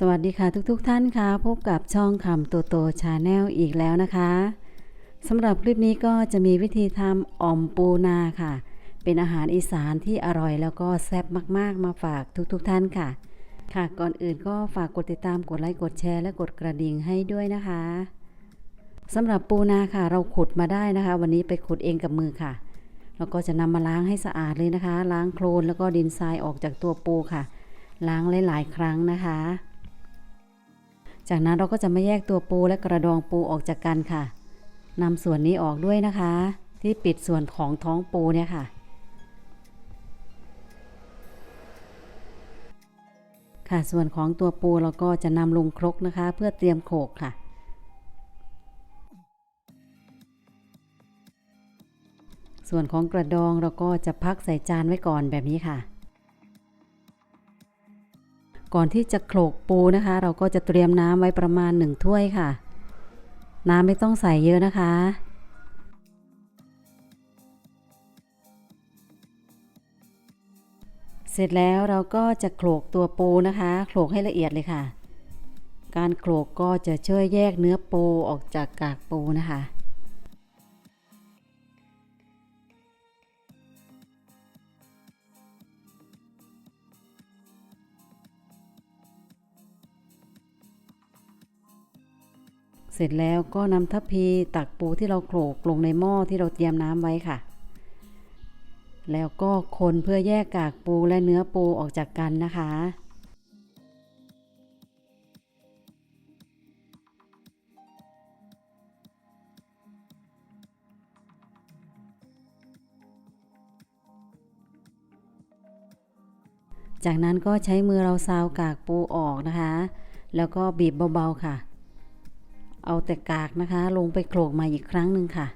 สวัสดีค่ะทุกๆทท่านค่ะพบกับช่องคำโตโตชาแนลอีกแล้วนะคะสำหรับคลิปนี้ก็จะมีวิธีทำอ่อมปูนาค่ะ เป็นอาหารอีสานที่อร่อยแล้วก็แซ่บมากๆ มาฝากทุกๆทท่านค่ะ ค่ะก่อนอื่นก็ฝากกดติดตามกดไลค์กดแชร์และกดกระดิ่งให้ด้วยนะคะสำหรับปูนาค่ะ เราขุดมาได้นะคะ วันนี้ไปขุดเองกับมือค่ะ แล้วก็จะนำมาล้างให้สะอาดเลยนะคะ ล้างโคลนแล้วก็ดินทรายออกจากตัวปูค่ะ ล้างหลายๆ ครั้งนะคะ จากนั้นเราก็จะมาแยกตัวปูและกระดองปูออกจากกันค่ะนำส่วนนี้ออกด้วยนะคะ ที่ปิดส่วนของท้องปูเนี่ยค่ะ ค่ะส่วนของตัวปูเราก็จะนำลงครกนะคะ เพื่อเตรียมโขกค่ะ ส่วนของกระดองเราก็จะพักใส่จานไว้ก่อนแบบนี้ค่ะ ก่อนที่จะโขลกปูนะคะ เราก็จะเตรียมน้ำไว้ประมาณหนึ่งถ้วยค่ะ น้ำไม่ต้องใส่เยอะนะคะ เสร็จแล้วเราก็จะโขลกตัวปูนะคะโขลกให้ละเอียดเลยค่ะ การโขลกก็จะช่วยแยกเนื้อปูออกจากกากปูนะคะ เสร็จแล้วก็นำทัพพีตักปูที่เราโขลกลงในหม้อที่เราเตรียมน้ำไว้ค่ะ แล้วก็คนเพื่อแยกกากปูและเนื้อปูออกจากกันนะคะจากนั้นก็ใช้มือเราซาวกากปูออกนะคะ แล้วก็บีบเบาๆค่ะ เอาแต่กากนะคะ ลงไปโขลกม่อีกครั้งหนึ่งค่ะ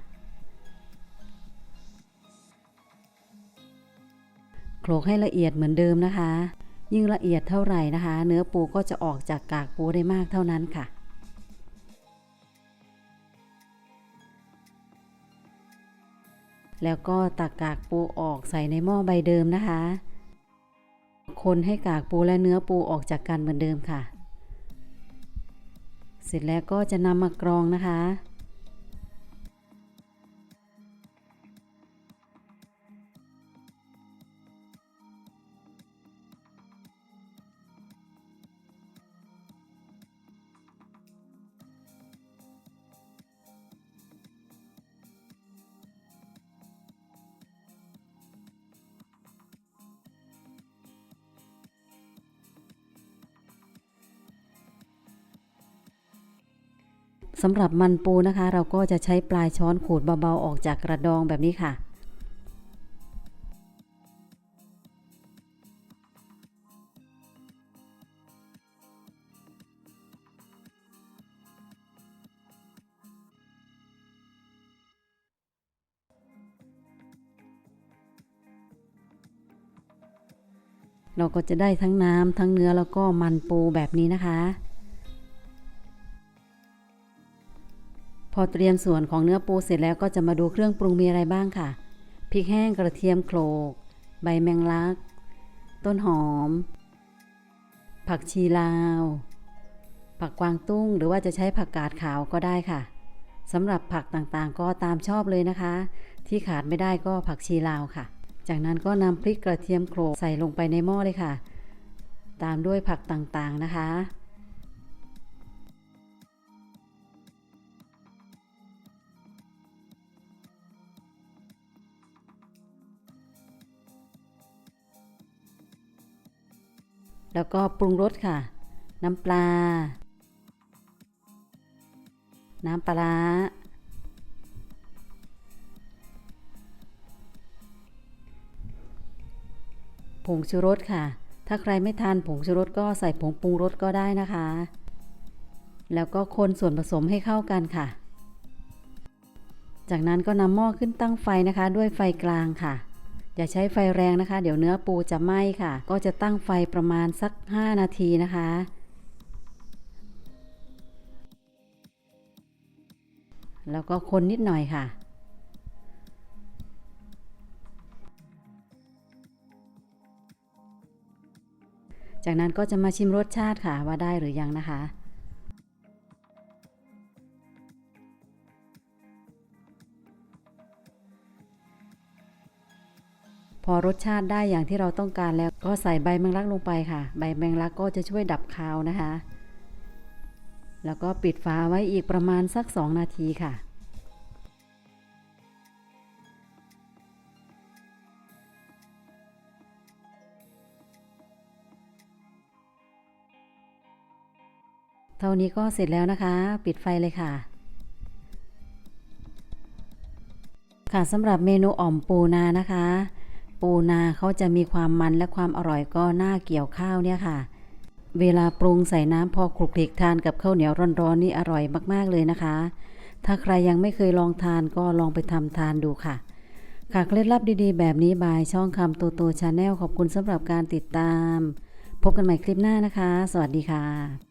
โขลกให้ละเอียดเหมือนเดิมนะคะ ยิ่งละเอียดเท่าไหร่นะคะ เนื้อปูก็จะออกจากกากปูได้มากเท่านั้นค่ะแล้วก็ตักกากปูออกใส่ในหม้อใบเดิมนะคะ คนให้กากปูและเนื้อปูออกจากกันเหมือนเดิมค่ะ เสร็จแล้วก็จะนำมากรองนะคะ สำหรับมันปูนะคะ เราก็จะใช้ปลายช้อนขูดเบาๆออกจากกระดองแบบนี้ค่ะเราก็จะได้ทั้งน้ำทั้งเนื้อแล้วก็มันปูแบบนี้นะคะ พอเตรียมส่วนของเนื้อปูเสร็จแล้วก็จะมาดูเครื่องปรุงมีอะไรบ้างค่ะ พริกแห้งกระเทียมโขลก ใบแมงลัก ต้นหอม ผักชีลาว ผักกวางตุ้ง หรือว่าจะใช้ผักกาดขาวก็ได้ค่ะสำหรับผักต่างๆ ก็ตามชอบเลยนะคะ ที่ขาดไม่ได้ก็ผักชีลาวค่ะ จากนั้นก็นำพริกกระเทียมโขลกใส่ลงไปในหม้อเลยค่ะ ตามด้วยผักต่างๆนะคะ แล้วก็ปรุงรสค่ะ น้ำปลา น้ำปลาร้าผงชูรสค่ะ ถ้าใครไม่ทานผงชูรสก็ใส่ผงปรุงรสก็ได้นะคะ แล้วก็คนส่วนผสมให้เข้ากันค่ะ จากนั้นก็นำหม้อขึ้นตั้งไฟนะคะ ด้วยไฟกลางค่ะ อย่าใช้ไฟแรงนะคะ เดี๋ยวเนื้อปูจะไหม้ค่ะ ก็จะตั้งไฟประมาณสัก 5 นาทีนะคะ แล้วก็คนนิดหน่อยค่ะจากนั้นก็จะมาชิมรสชาติค่ะว่าได้หรือยังนะคะ พอรสชาติได้อย่างที่เราต้องการแล้วก็ใส่ใบแมงลักลงไปค่ะ ใบแมงลักก็จะช่วยดับคาวนะคะ แล้วก็ปิดฝาไว้อีกประมาณสัก 2 นาทีค่ะเท่านี้ก็เสร็จแล้วนะคะ ปิดไฟเลยค่ะ ค่ะสำหรับเมนูอ่อมปูนานะคะ ปูนาเขาจะมีความมันและความอร่อยก็น่าเกี่ยวข้าวเนี่ยค่ะ เวลาปรุงใส่น้ำพอคลุกคลิกทานกับข้าวเหนียวร้อนๆนี่อร่อยมากๆเลยนะคะ ถ้าใครยังไม่เคยลองทานก็ลองไปทำทานดูค่ะ ค่ะเคล็ดลับดีๆ แบบนี้บายช่องคำโตโตชาแนลขอบคุณสำหรับการติดตาม พบกันใหม่คลิปหน้านะคะ สวัสดีค่ะ